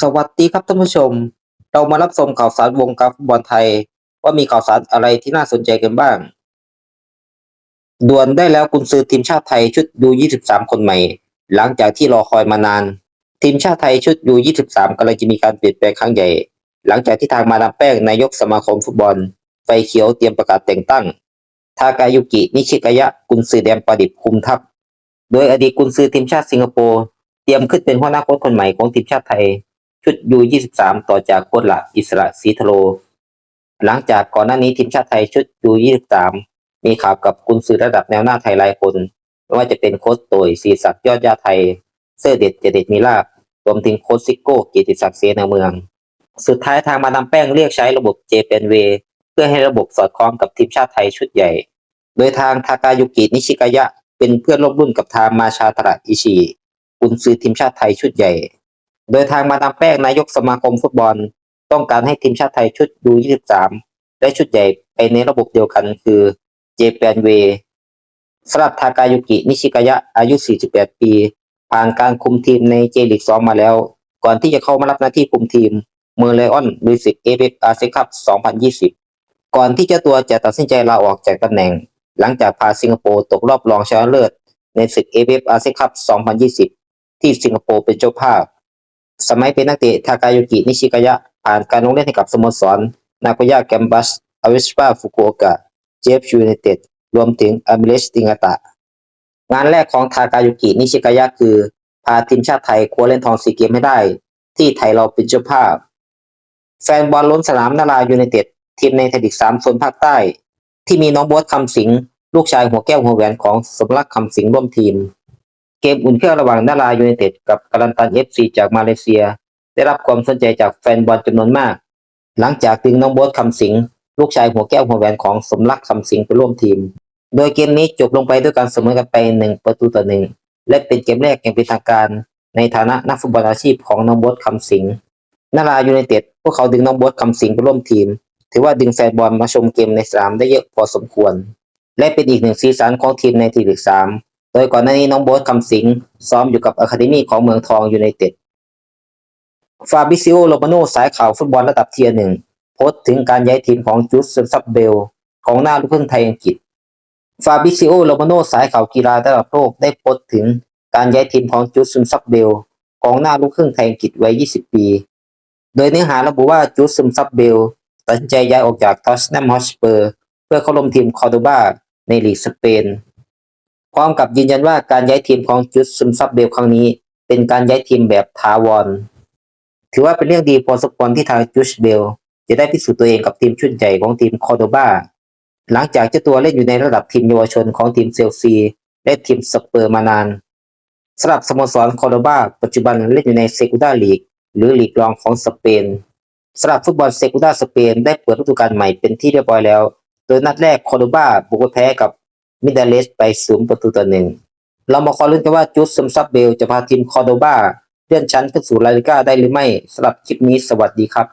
สวัสดีครับท่านผู้ชม เรามารับชมข่าวสารวงการฟุตบอลไทย ว่ามีข่าวสารอะไรที่น่าสนใจกันบ้าง ด่วนได้แล้วกุนซือทีมชาติไทยชุดยู23 คนใหม่ หลังจากที่รอคอยมานาน ทีมชาติไทยชุดยู23กำลังจะมีการเปลี่ยนแปลงครั้งใหญ่ หลังจากที่ทางมาดามแป้งนายกสมาคมฟุตบอล ไฟเขียวเตรียมประกาศแต่งตั้ง ทากายุกินิชิกายะกุนซือแดนประดิษฐ์คุมทัพ โดยอดีตกุนซือทีมชาติสิงคโปร์เตรียมขึ้นเป็นหัวหน้าโค้ชคนใหม่ของทีมชาติไทย ชุดยู23 ต่อจากโค้ชหลักอิสระศรีทโล หลังจากก่อนหน้านี้ทีมชาติไทยชุดยู23 มีข่าวกับกุนซือระดับแนวหน้าไทยหลายคนไม่ว่าจะเป็นโค้ชโตยศรีศักดิ์ยอดยาไทย เสื้อเด็ดเจเด็ดมีลาบรวมถึงโค้ชซิโก้กีติศักดิ์เสนาเมือง สุดท้ายทางมาดามแป้งเรียกใช้ระบบเจเปนเวเพื่อให้ระบบสอดคล้องกับทีมชาติไทยชุดใหญ่ โดยทางทากายุกินิชิกายะ เป็นเพื่อนร่วมรุ่นกับทางมาชาตระอิชิกุนซือทีมชาติไทยชุดใหญ่ โดยทางมาดามแป้งนายกสมาคมฟุตบอล ต้องการให้ทีมชาติไทยชุดยู23และชุดใหญ่ไปในระบบเดียวกันคือเจแปนเวสำหรับทากายุกินิชิกายะอายุ 48 ปี ผ่านการคุมทีมในเจลิก2มาแล้ว ก่อนที่จะเข้ามารับหน้าที่คุมทีมเมอร์เลออนลุยสิกเอฟเบกอาเซียนคัพ 2020 ก่อนที่เจ้าตัวจะตัดสินใจลาออกจากตำแหน่ง หลังจากพาสิงคโปร์ตกรอบรองชนะเลิศในศึกเอฟเบกอาเซียนคัพ 2020 ที่สิงคโปร์เป็นเจ้าภาพ สมัยเป็นนักเตะทากายุกินิชิกายะ ผ่านการลงเล่นให้กับสโมสร นาโกย่าแกมบัสอวิสปาฟุกุโอกะ เจฟยูไนเต็ด รวมถึงอามิเลสติงาตะ งานแรกของทากายุกินิชิกายะคือ พาทีมชาติไทยคว้าเหรียญทองซีเกมให้ได้ ที่ไทยเราเป็นเจ้าภาพ แฟนบอลล้นสนามนารายูไนเต็ด ทีมในไทยลีกสามโซนภาคใต้ ที่มีน้องโบ๊ทคำสิงห์ลูกชายหัวแก้วหัวแหวนของสมรักคำสิงห์ร่วมทีม เกมอุ่นเครื่องระหว่างนารายูไนเต็ดกับกาลันตันเอฟซีจากมาเลเซีย ได้รับความสนใจจากแฟนบอลจำนวนมาก หลังจากดึงน้องโบ๊ทคำสิงลูกชายหัวแก้วหัวแหวนของสมรักคำสิงไปร่วมทีม โดยเกมนี้จบลงไปด้วยการเสมอกันไปหนึ่งประตูต่อหนึ่งและเป็นเกมแรกอย่างเป็นทางการในฐานะนักฟุตบอลอาชีพของน้องโบ๊ทคำสิงนารายูไนเต็ดพวกเขาดึงน้องโบ๊ทคำสิงไปร่วมทีม ถือว่าดึงแฟนบอลมาชมเกมในสนามได้เยอะพอสมควร และเป็นอีกหนึ่งสีสันของทีมในทีมลีกสาม โดยก่อนหน้านี้น้องโบ๊ทคำสิงซ้อมอยู่กับอะคาเดมี่ของเมืองทองยูไนเต็ด ฟาบิซิโอโลมาโนสายข่าวฟุตบอลระดับเทียร์หนึ่งโพสต์ถึงการย้ายทีมของจูสซับเบลของหน้าลูกครึ่งไทยอังกฤษ ฟาบิซิโอโลมาโนสายข่าวกีฬาระดับโลกได้โพสต์ถึงการย้ายทีมของจูสซับเบลของหน้าลูกครึ่งไทยอังกฤษวัย 20 ปี โดยเนื้อหาระบุว่าจูสซับเบลตัดใจย้ายออกจากทอสแนมฮอสเปอร์ เพื่อเข้าร่วมทีมคอร์โดบาในลีกสเปน พร้อมกับยืนยันว่าการย้ายทีมของจูสซับเบลครั้งนี้ เป็นการย้ายทีมแบบถาวร ถือว่าเป็นเรื่องดีพอสมควรที่ทางจูชเบลจะได้พิสูจน์ตัวเองกับทีมชุดใหญ่ของทีมคอร์โดบาหลังจากเจ้าตัวเล่นอยู่ในระดับทีมเยาวชนของทีมเซลซีและทีมสเปอร์มานานสำหรับสโมสรคอร์โดบาปัจจุบันเล่นอยู่ในเซกูดาลีก หรือลีกรองของสเปนสำหรับฟุตบอลเซกูดาสเปนได้เปิดฤดูกาลใหม่เป็นที่เรียบร้อยแล้ว โดยนัดแรกคอร์โดบาบุกไปแพ้กับ มิดาเลสไปศูนย์ประตูต่อหนึ่งเรามาคอยลุ้นกันว่าจูสซัมซับเบลจะพาทีมคอร์โดบาเลื่อนชั้นขึ้นสู่ลาลิก้าได้หรือไม่สำหรับคลิปนี้สวัสดีครับ